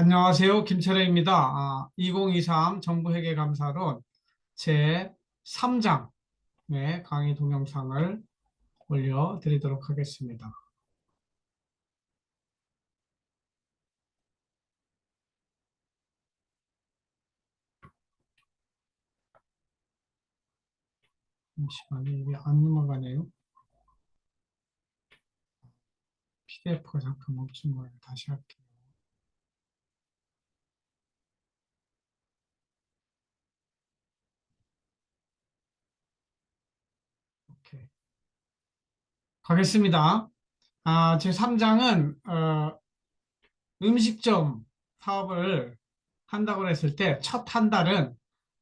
안녕하세요. 김철혜입니다. 아, 2023 정부회계 감사론 제 3장의 강의 동영상을 올려드리도록 하겠습니다. 잠시만요. 이게 안 넘어가네요. PDF가 잠깐 멈춘 거예요. 다시 할게요. 오케이. 가겠습니다. 아, 제 3장은 어, 음식점 사업을 한다고 했을 때 첫 한 달은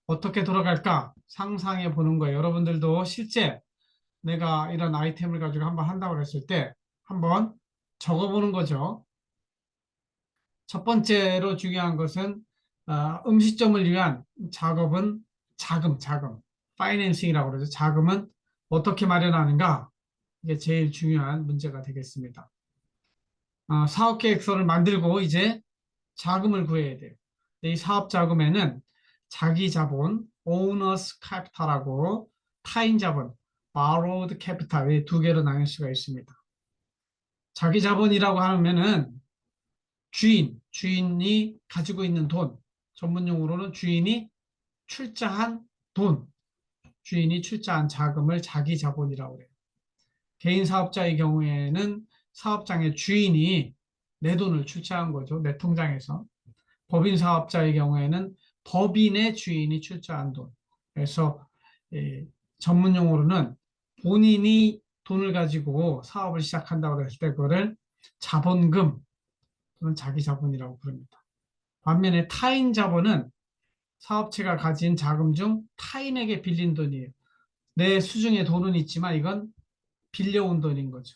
어떻게 돌아갈까 상상해 보는 거예요. 여러분들도 실제 내가 이런 아이템을 가지고 한번 한다고 했을 때 한번 적어 보는 거죠. 첫 번째로 중요한 것은 어, 음식점을 위한 작업은 자금, 자금, 파이낸싱이라고 그러죠. 자금은 어떻게 마련하는가? 이게 제일 중요한 문제가 되겠습니다. 어, 사업 계획서를 만들고 이제 자금을 구해야 돼요. 이 사업 자금에는 자기 자본, owners capital하고 타인 자본, borrowed capital 이두 개로 나눌 수가 있습니다. 자기 자본이라고 하면은 주인, 주인이 가지고 있는 돈, 전문 용어로는 주인이 출자한 돈, 주인이 출자한 자금을 자기 자본이라고 해요. 개인 사업자의 경우에는 사업장의 주인이 내 돈을 출자한 거죠. 내 통장에서. 법인 사업자의 경우에는 법인의 주인이 출자한 돈. 그래서 예, 전문 용어로는 본인이 돈을 가지고 사업을 시작한다고 했을 때 그거를 자본금 또는 자기 자본이라고 부릅니다. 반면에 타인 자본은 사업체가 가진 자금 중 타인에게 빌린 돈이에요. 내 수중에 돈은 있지만 이건 빌려온 돈인 거죠.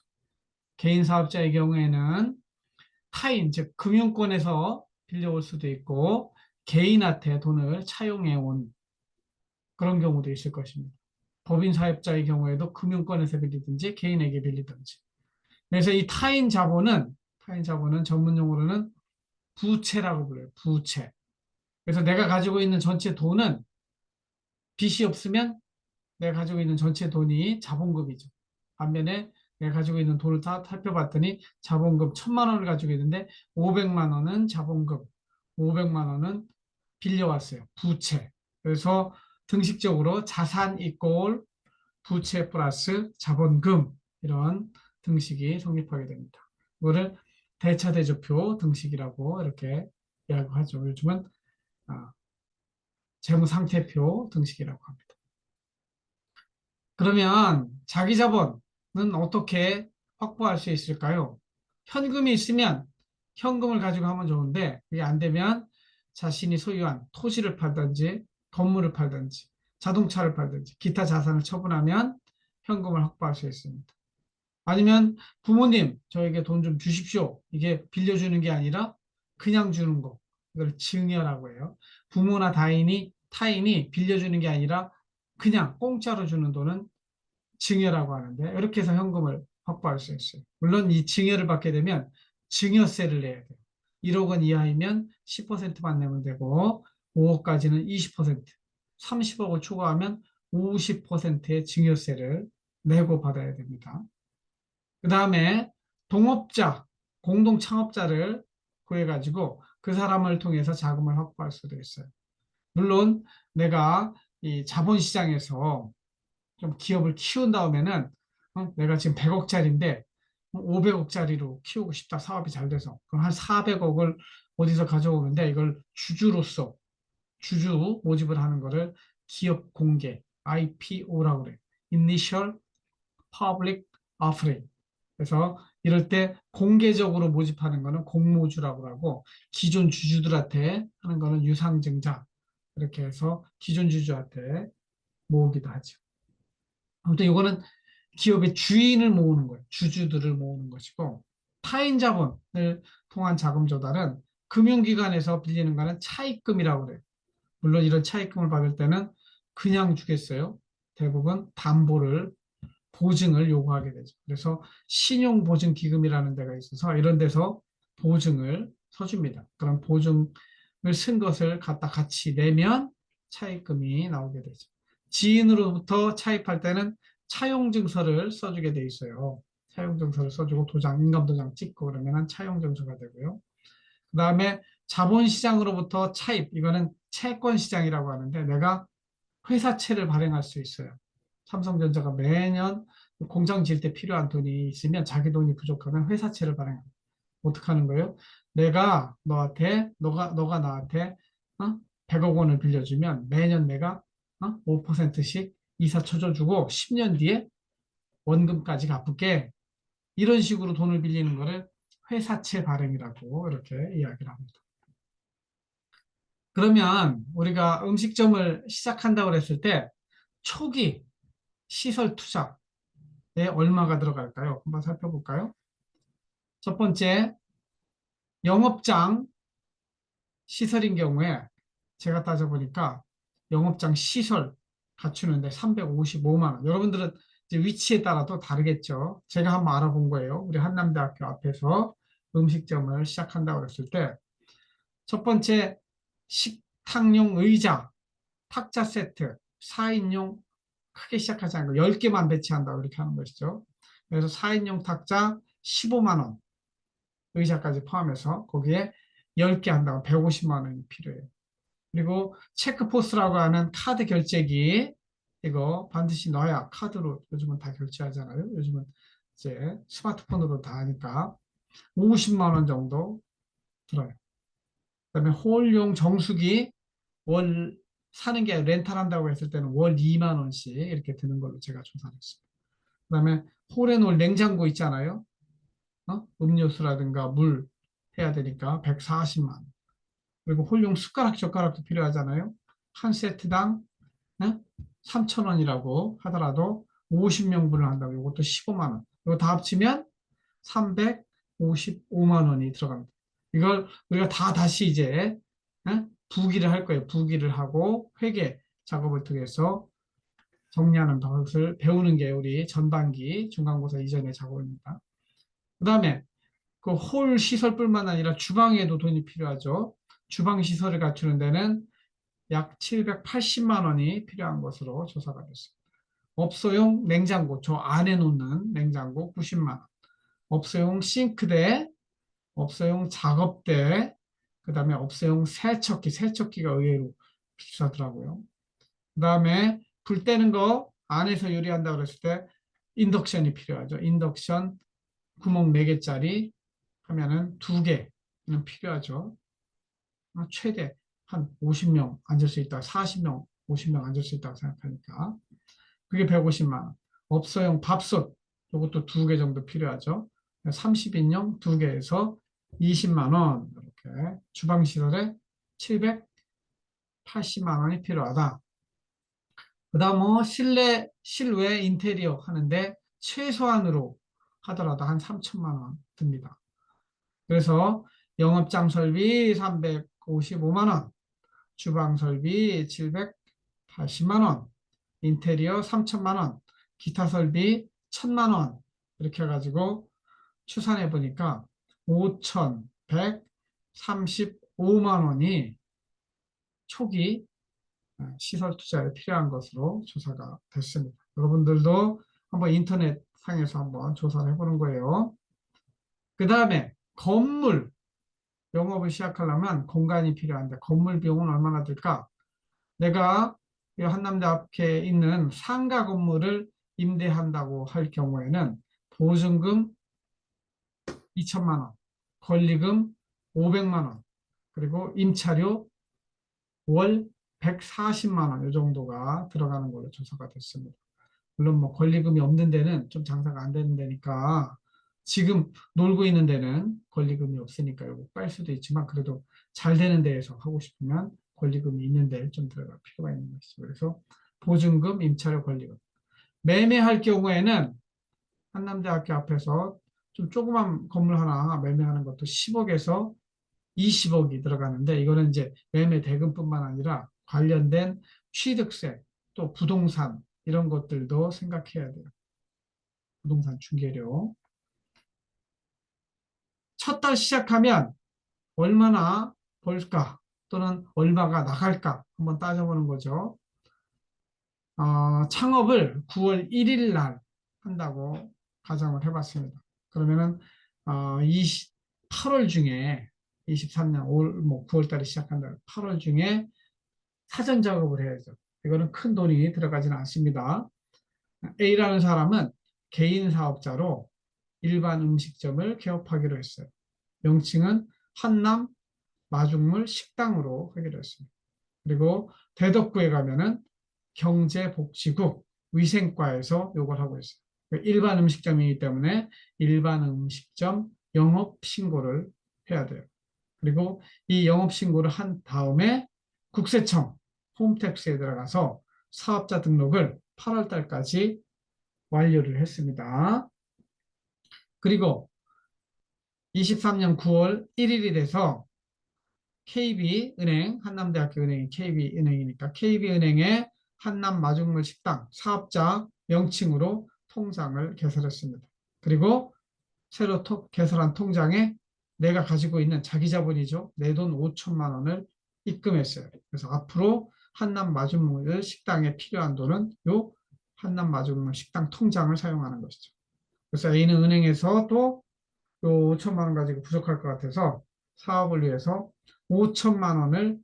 개인 사업자의 경우에는 타인, 즉 금융권에서 빌려올 수도 있고 개인한테 돈을 차용해 온 그런 경우도 있을 것입니다. 법인 사업자의 경우에도 금융권에서 빌리든지 개인에게 빌리든지. 그래서 이 타인 자본은 타인 자본은 전문 용어로는 부채라고 불러요. 부채. 그래서 내가 가지고 있는 전체 돈은 빚이 없으면 내가 가지고 있는 전체 돈이 자본금이죠. 반면에 내가 가지고 있는 돈을 다 살펴봤더니 자본금 천만 원을 가지고 있는데 500만 원은 자본금, 500만 원은 빌려왔어요. 부채. 그래서 등식적으로 자산 이꼴 부채 플러스 자본금 이런 등식이 성립하게 됩니다. 이거를 대차대조표 등식이라고 이렇게 이야기하죠. 요즘은 아, 재무상태표 등식이라고 합니다. 그러면 자기 자본은 어떻게 확보할 수 있을까요? 현금이 있으면 현금을 가지고 하면 좋은데 그게 안 되면 자신이 소유한 토지를 팔든지 건물을 팔든지 자동차를 팔든지 기타 자산을 처분하면 현금을 확보할 수 있습니다. 아니면 부모님 저에게 돈 좀 주십시오. 이게 빌려주는 게 아니라 그냥 주는 거. 이걸 증여라고 해요. 부모나 다인이 타인이 빌려주는 게 아니라 그냥 공짜로 주는 돈은 증여라고 하는데 이렇게 해서 현금을 확보할 수 있어요. 물론 이 증여를 받게 되면 증여세를 내야 돼요. 1억 원 이하이면 10%만 내면 되고 5억까지는 20%, 30억을 초과하면 50%의 증여세를 내고 받아야 됩니다. 그 다음에 동업자, 공동 창업자를 구해가지고 그 사람을 통해서 자금을 확보할 수도 있어요. 물론 내가 이 자본시장에서 좀 기업을 키운 다음에는 어, 내가 지금 100억짜리인데 500억짜리로 키우고 싶다 사업이 잘 돼서 그럼 한 400억을 어디서 가져오는데 이걸 주주로서 주주 모집을 하는 거를 기업 공개 IPO라고 그래요. Initial Public Offering 그래서 이럴 때 공개적으로 모집하는 거는 공모주라고 하고 기존 주주들한테 하는 거는 유상증자 이렇게 해서 기존 주주한테 모으기도 하죠. 아무튼 이거는 기업의 주인을 모으는 거예요. 주주들을 모으는 것이고 타인 자본을 통한 자금 조달은 금융기관에서 빌리는 거는 차입금이라고 그래요. 물론 이런 차입금을 받을 때는 그냥 주겠어요. 대부분 담보를 보증을 요구하게 되죠. 그래서 신용보증기금이라는 데가 있어서 이런 데서 보증을 서줍니다. 그럼 보증을 쓴 것을 갖다 같이 내면 차입금이 나오게 되죠. 지인으로부터 차입할 때는 차용증서를 써주게 돼 있어요. 차용증서를 써주고 도장, 인감도장 찍고 그러면 차용증서가 되고요. 그 다음에 자본시장으로부터 차입, 이거는 채권시장이라고 하는데 내가 회사채를 발행할 수 있어요. 삼성전자가 매년 공장 지을 때 필요한 돈이 있으면 자기 돈이 부족하면 회사채를 발행합니다. 어떻게 하는 거예요? 내가 너한테, 너가, 너가 나한테 어? 100억 원을 빌려주면 매년 내가 어? 5%씩 이사 쳐줘주고 10년 뒤에 원금까지 갚을게. 이런 식으로 돈을 빌리는 거를 회사채 발행이라고 이렇게 이야기를 합니다. 그러면 우리가 음식점을 시작한다고 했을 때 초기 시설 투자에 얼마가 들어갈까요? 한번 살펴볼까요? 첫 번째, 영업장 시설인 경우에 제가 따져보니까 영업장 시설 갖추는데 355만 원. 여러분들은 위치에 따라 또 다르겠죠. 제가 한번 알아본 거예요. 우리 한남대학교 앞에서 음식점을 시작한다고 했을 때 첫 번째 식탁용 의자, 탁자 세트, 4인용 크게 시작하지 않고 10개만 배치한다고 이렇게 하는 것이죠. 그래서 4인용 탁자 15만 원 의자까지 포함해서 거기에 10개 한다고 150만 원이 필요해요. 그리고 체크포스라고 하는 카드 결제기 이거 반드시 넣어야 카드로 요즘은 다 결제하잖아요. 요즘은 이제 스마트폰으로 다 하니까 50만 원 정도 들어요. 그다음에 홀용 정수기 월 사는 게 렌탈한다고 했을 때는 월 2만 원씩 이렇게 드는 걸로 제가 조사를 했습니다. 그다음에 홀에 놓을 냉장고 있잖아요. 어? 음료수라든가 물 해야 되니까 140만 원. 그리고 홀용 숟가락 젓가락도 필요하잖아요. 한 세트당 네? 3천 원이라고 하더라도 50명분을 한다고 이것도 15만 원. 이거 다 합치면 355만 원이 들어갑니다. 이걸 우리가 다 다시 이제 네? 부기를 할 거예요. 부기를 하고 회계 작업을 통해서 정리하는 것을 배우는 게 우리 전반기 중간고사 이전의 작업입니다. 그 다음에 그 홀 시설뿐만 아니라 주방에도 돈이 필요하죠. 주방 시설을 갖추는 데는 약 780만 원이 필요한 것으로 조사가 됐습니다. 업소용 냉장고, 저 안에 놓는 냉장고 90만 원. 업소용 싱크대, 업소용 작업대, 그 다음에 업소용 세척기, 세척기가 의외로 비싸더라고요. 그 다음에 불 때는 거 안에서 요리한다고 그랬을 때 인덕션이 필요하죠. 인덕션 구멍 4개짜리 하면은 2개는 필요하죠. 어, 최대 한 50명 앉을 수 있다. 40명, 50명 앉을 수 있다고 생각하니까. 그게 150만 원. 업소용 밥솥, 이것도 두 개 정도 필요하죠. 30인용 두 개에서 20만 원. 이렇게 주방시설에 780만 원이 필요하다. 그 다음 뭐 실내, 실외 인테리어 하는데 최소한으로 하더라도 한 3천만 원 듭니다. 그래서 영업장 설비 355만 원, 주방 설비 780만 원, 인테리어 3천만 원, 기타 설비 1천만 원 이렇게 해가지고 추산해 보니까 5,135만 원이 초기 시설 투자에 필요한 것으로 조사가 됐습니다. 여러분들도 한번 인터넷 상에서 한번 조사를 해보는 거예요. 그 다음에 건물 영업을 시작하려면 공간이 필요한데 건물 비용은 얼마나 들까? 내가 한남대 앞에 있는 상가 건물을 임대한다고 할 경우에는 보증금 2천만 원, 권리금 500만 원, 그리고 임차료 월 140만 원 이 정도가 들어가는 걸로 조사가 됐습니다. 물론 뭐 권리금이 없는 데는 좀 장사가 안 되는 데니까 지금 놀고 있는 데는 권리금이 없으니까 이거 빨 수도 있지만 그래도 잘 되는 데에서 하고 싶으면 권리금이 있는 데에 좀 들어갈 필요가 있는 것이죠. 그래서 보증금, 임차료, 권리금. 매매할 경우에는 한남대학교 앞에서 좀 조그만 건물 하나 매매하는 것도 10억에서 20억이 들어가는데 이거는 이제 매매 대금뿐만 아니라 관련된 취득세 또 부동산 이런 것들도 생각해야 돼요. 부동산 중개료. 첫 달 시작하면 얼마나 벌까 또는 얼마가 나갈까 한번 따져보는 거죠. 어, 창업을 9월 1일 날 한다고 가정을 해봤습니다. 그러면은 어, 20, 8월 중에 23년 5월 뭐 9월 달에 시작한다. 8월 중에 사전 작업을 해야죠. 이거는 큰 돈이 들어가지는 않습니다. A라는 사람은 개인 사업자로 일반 음식점을 개업하기로 했어요. 명칭은 한남 마중물 식당으로 하기로 했습니다. 그리고 대덕구에 가면은 경제복지국 위생과에서 요걸 하고 있어요. 일반 음식점이기 때문에 일반 음식점 영업 신고를 해야 돼요. 그리고 이 영업 신고를 한 다음에 국세청 홈택스에 들어가서 사업자 등록을 8월 달까지 완료를 했습니다. 그리고 23년 9월 1일이 돼서 KB은행, 한남대학교 은행이 KB은행이니까 KB은행의 한남 마중물 식당 사업자 명칭으로 통장을 개설했습니다. 그리고 새로 토, 개설한 통장에 내가 가지고 있는 자기 자본이죠. 내 돈 5천만 원을 입금했어요. 그래서 앞으로 한남 마중물 식당에 필요한 돈은 요 한남 마중물 식당 통장을 사용하는 것이죠. 그래서 A는 은행에서 또 요 5천만 원 가지고 부족할 것 같아서 사업을 위해서 5천만 원을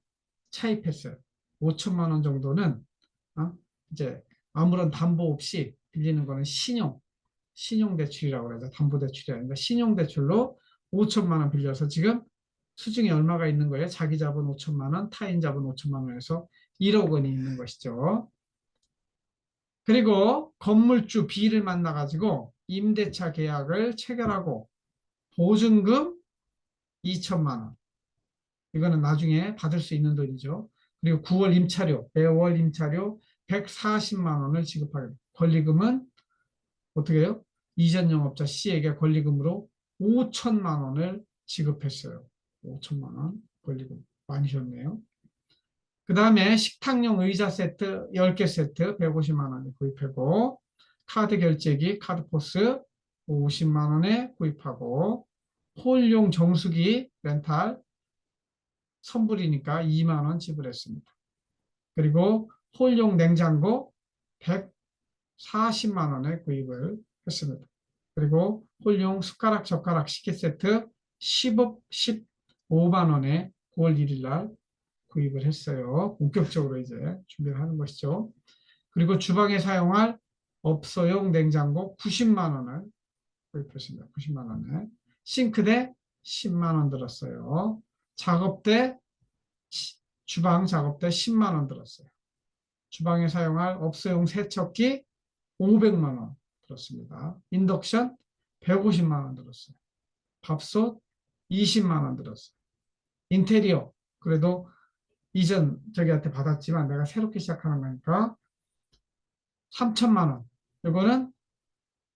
차입했어요. 5천만 원 정도는 어? 이제 아무런 담보 없이 빌리는 거는 신용, 신용대출이라고 그러죠. 담보대출이 아니라 신용대출로 5천만 원 빌려서 지금 수중에 얼마가 있는 거예요? 자기 자본 5천만 원, 타인 자본 5천만 원에서 1억 원이 있는 것이죠. 그리고 건물주 B를 만나가지고 임대차 계약을 체결하고 보증금 2천만 원. 이거는 나중에 받을 수 있는 돈이죠. 그리고 9월 임차료, 매월 임차료 140만 원을 지급하게. 권리금은 어떻게 해요? 이전 영업자 C에게 권리금으로 5천만 원을 지급했어요. 5천만 원 권리금 많이 줬네요. 그 다음에 식탁용 의자 세트 10개 세트 150만 원에 구입하고 카드 결제기 카드포스 50만 원에 구입하고 홀용 정수기 렌탈 선불이니까 2만 원 지불했습니다. 그리고 홀용 냉장고 140만 원에 구입을 했습니다. 그리고 홀용 숟가락 젓가락 식기 세트 15, 15만 원에 9월 1일 날 구입을 했어요. 본격적으로 이제 준비를 하는 것이죠. 그리고 주방에 사용할 업소용 냉장고 90만 원을 구입했습니다. 90만 원에. 싱크대 10만 원 들었어요. 작업대 주방 작업대 10만 원 들었어요. 주방에 사용할 업소용 세척기 500만 원 들었습니다. 인덕션 150만 원 들었어요. 밥솥 20만 원 들었어요. 인테리어 그래도 이전 저기한테 받았지만 내가 새롭게 시작하는 거니까 3천만 원. 이거는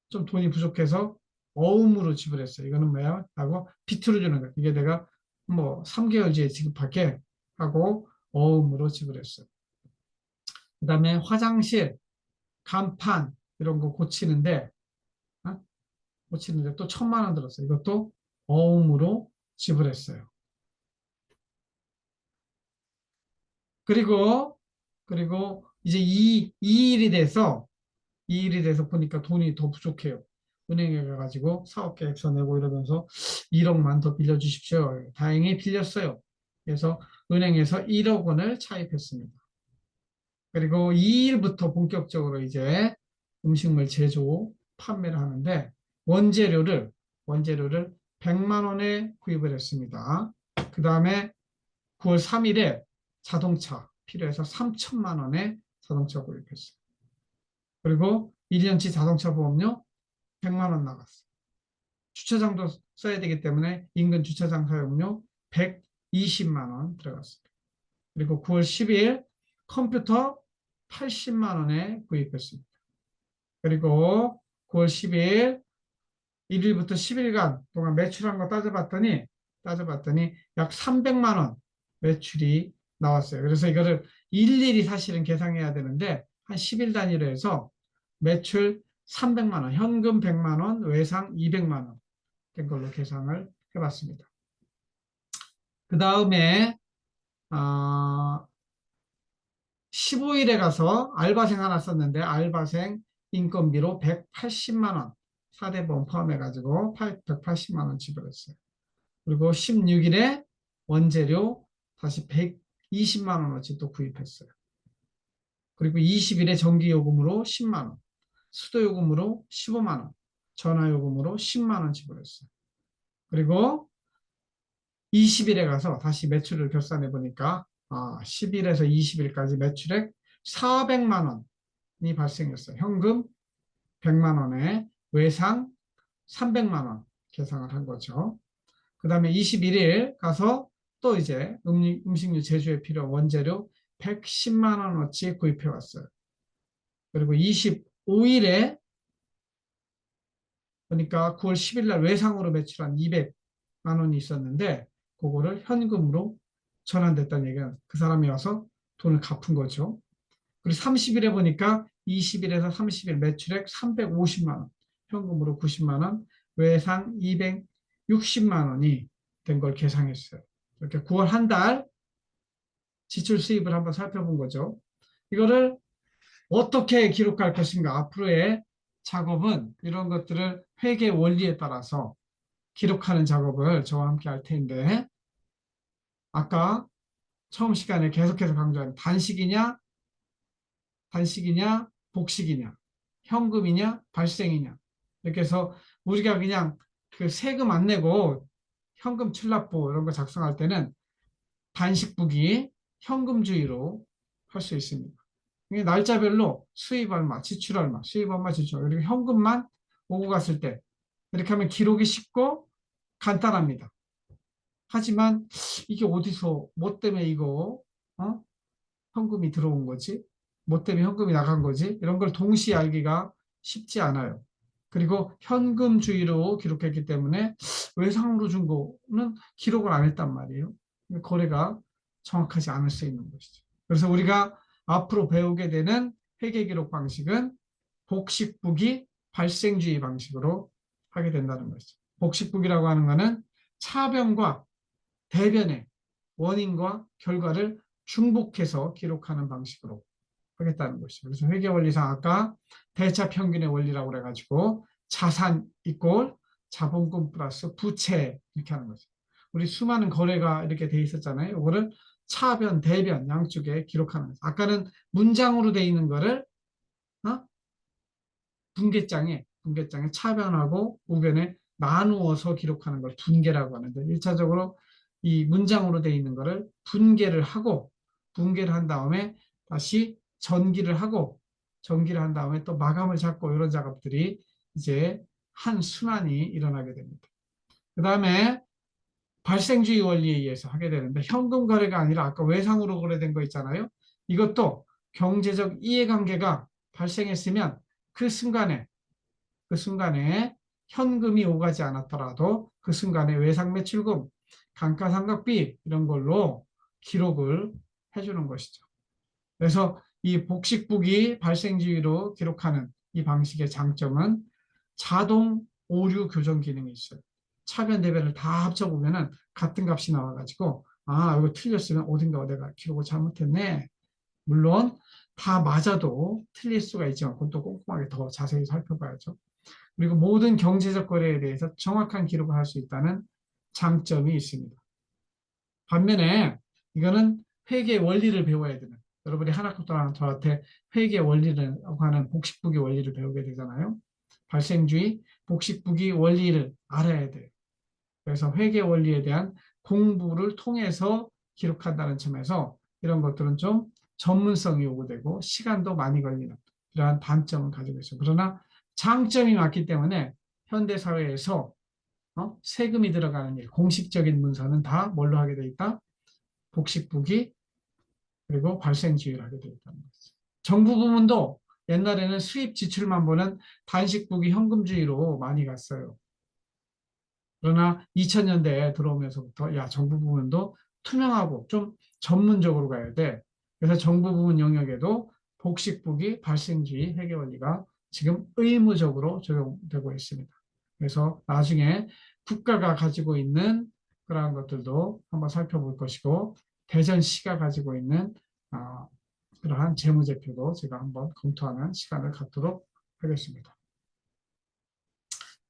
좀 돈이 부족해서 어음으로 지불했어요. 이거는 뭐야? 하고 비트로 주는 거야. 이게 내가 뭐 3개월 뒤에 지급할게 하고 어음으로 지불했어요. 그 다음에 화장실, 간판 이런 거 고치는데 어? 고치는데 또 천만 원 들었어요. 이것도 어음으로 지불했어요. 그리고 그리고 이제 이, 이 일이 돼서 이 일이 돼서 보니까 돈이 더 부족해요. 은행에 가가지고 사업계획서 내고 이러면서 1억만 더 빌려주십시오. 다행히 빌렸어요. 그래서 은행에서 1억 원을 차입했습니다. 그리고 2일부터 본격적으로 이제 음식물 제조, 판매를 하는데 원재료를 원재료를 100만 원에 구입을 했습니다. 그 다음에 9월 3일에 자동차 필요해서 3천만 원에 자동차 구입했어요. 그리고 1년치 자동차 보험료 100만 원 나갔어요. 주차장도 써야 되기 때문에 인근 주차장 사용료 120만 원 들어갔습니다. 그리고 9월 12일 컴퓨터 80만 원에 구입했습니다. 그리고 9월 12일 1일부터 10일간 동안 매출한 거 따져봤더니 따져봤더니 약 300만 원 매출이 나왔어요. 그래서 이거를 일일이 사실은 계산해야 되는데 한 10일 단위로 해서 매출 300만 원, 현금 100만 원, 외상 200만 원 된 걸로 계산을 해봤습니다. 그 다음에 아, 15일에 가서 알바생 하나 썼는데 알바생 인건비로 180만 원 4대보험 포함해가지고 180만 원 지불했어요. 그리고 16일에 원재료 다시 120만 원어치 또 구입했어요. 그리고 20일에 전기요금으로 10만 원, 수도요금으로 15만 원, 전화요금으로 10만 원 지불했어요. 그리고 20일에 가서 다시 매출을 결산해 보니까 아, 10일에서 20일까지 매출액 400만 원이 발생했어요. 현금 100만 원에 외상 300만 원 계상을 한 거죠. 그 다음에 21일 가서 또 이제 음, 음식료 제조에 필요한 원재료 110만 원어치 구입해 왔어요. 그리고 25일에 그러니까 9월 10일 날 외상으로 매출한 200만 원이 있었는데 그거를 현금으로 전환됐다는 얘기는 그 사람이 와서 돈을 갚은 거죠. 그리고 30일에 보니까 20일에서 30일 매출액 350만 원, 현금으로 90만 원, 외상 260만 원이 된 걸 계상했어요. 이렇게 9월 한 달 지출 수입을 한번 살펴본 거죠. 이거를 어떻게 기록할 것인가 앞으로의 작업은 이런 것들을 회계 원리에 따라서 기록하는 작업을 저와 함께 할 텐데 아까 처음 시간에 계속해서 강조한 단식이냐 단식이냐 복식이냐 현금이냐 발생이냐 이렇게 해서 우리가 그냥 그 세금 안 내고 현금 출납부 이런 거 작성할 때는 단식부기 현금주의로 할 수 있습니다. 날짜별로 수입 얼마, 지출 얼마, 수입 얼마, 지출 그리고 현금만 오고 갔을 때 이렇게 하면 기록이 쉽고 간단합니다. 하지만 이게 어디서 뭐 때문에 이거 어? 현금이 들어온 거지? 뭐 때문에 현금이 나간 거지? 이런 걸 동시에 알기가 쉽지 않아요. 그리고 현금주의로 기록했기 때문에 외상으로 준 거는 기록을 안 했단 말이에요. 거래가 정확하지 않을 수 있는 것이죠. 그래서 우리가 앞으로 배우게 되는 회계 기록 방식은 복식부기 발생주의 방식으로 하게 된다는 것이죠. 복식부기라고 하는 것은 차변과 대변의 원인과 결과를 중복해서 기록하는 방식으로 하겠다는 것이죠. 그래서 회계 원리상 아까 대차 평균의 원리라고 그래가지고 자산 이꼴 자본금 플러스 부채 이렇게 하는 거죠. 우리 수많은 거래가 이렇게 돼 있었잖아요. 이거를 차변, 대변 양쪽에 기록하는 거죠. 아까는 문장으로 돼 있는 거를 어? 분계장에 분계장에 차변하고 우변에 나누어서 기록하는 걸 분계라고 하는데 1차적으로 이 문장으로 돼 있는 거를 분계를 하고 분계를 한 다음에 다시 전기를 하고 전기를 한 다음에 또 마감을 잡고 이런 작업들이 이제 한 순환이 일어나게 됩니다. 그 다음에 발생주의 원리에 의해서 하게 되는데 현금 거래가 아니라 아까 외상으로 거래된 거 있잖아요. 이것도 경제적 이해관계가 발생했으면 그 순간에 그 순간에 현금이 오가지 않았더라도 그 순간에 외상 매출금, 감가상각비 이런 걸로 기록을 해주는 것이죠. 그래서 이 복식부기 발생주의로 기록하는 이 방식의 장점은 자동 오류 교정 기능이 있어요. 차변 대변을 다 합쳐보면은 같은 값이 나와가지고 아 이거 틀렸으면 어딘가 내가 기록을 잘못했네. 물론 다 맞아도 틀릴 수가 있지만 그것도 꼼꼼하게 더 자세히 살펴봐야죠. 그리고 모든 경제적 거래에 대해서 정확한 기록을 할 수 있다는 장점이 있습니다. 반면에 이거는 회계 원리를 배워야 되는 여러분이 하나부터 저한테 회계 원리를 하는 복식부기 원리를 배우게 되잖아요. 발생주의 복식부기 원리를 알아야 돼요. 그래서 회계 원리에 대한 공부를 통해서 기록한다는 점에서 이런 것들은 좀 전문성이 요구되고 시간도 많이 걸리는 그러한 단점을 가지고 있어요. 그러나 장점이 많기 때문에 현대 사회에서 어? 세금이 들어가는 일, 공식적인 문서는 다 뭘로 하게 돼 있다? 복식부기 그리고 발생주의를 하게 되어 있다는 거죠. 정부 부문도 옛날에는 수입 지출만 보는 단식부기 현금주의로 많이 갔어요. 그러나 2000년대에 들어오면서부터 야 정부 부문도 투명하고 좀 전문적으로 가야 돼. 그래서 정부 부문 영역에도 복식부기 발생주의 회계 원리가 지금 의무적으로 적용되고 있습니다. 그래서 나중에 국가가 가지고 있는 그러한 것들도 한번 살펴볼 것이고 대전시가 가지고 있는 아, 그러한 재무제표도 제가 한번 검토하는 시간을 갖도록 하겠습니다.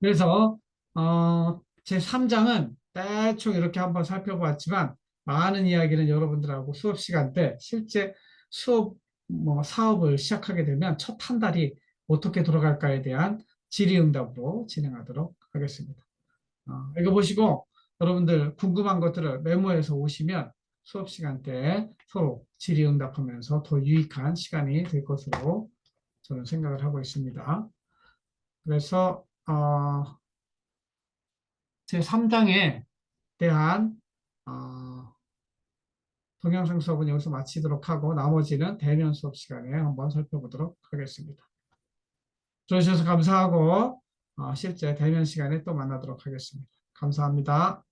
그래서 어, 제 3장은 대충 이렇게 한번 살펴보았지만 많은 이야기는 여러분들하고 수업 시간 때 실제 수업 뭐 사업을 시작하게 되면 첫 한 달이 어떻게 돌아갈까에 대한 질의응답으로 진행하도록 하겠습니다. 어, 이거 보시고 여러분들 궁금한 것들을 메모해서 오시면 수업 시간 때 서로 질의응답하면서 더 유익한 시간이 될 것으로 저는 생각을 하고 있습니다. 그래서 어, 제 3장에 대한 어, 동영상 수업은 여기서 마치도록 하고 나머지는 대면 수업 시간에 한번 살펴보도록 하겠습니다. 들어주셔서 감사하고 어, 실제 대면 시간에 또 만나도록 하겠습니다. 감사합니다.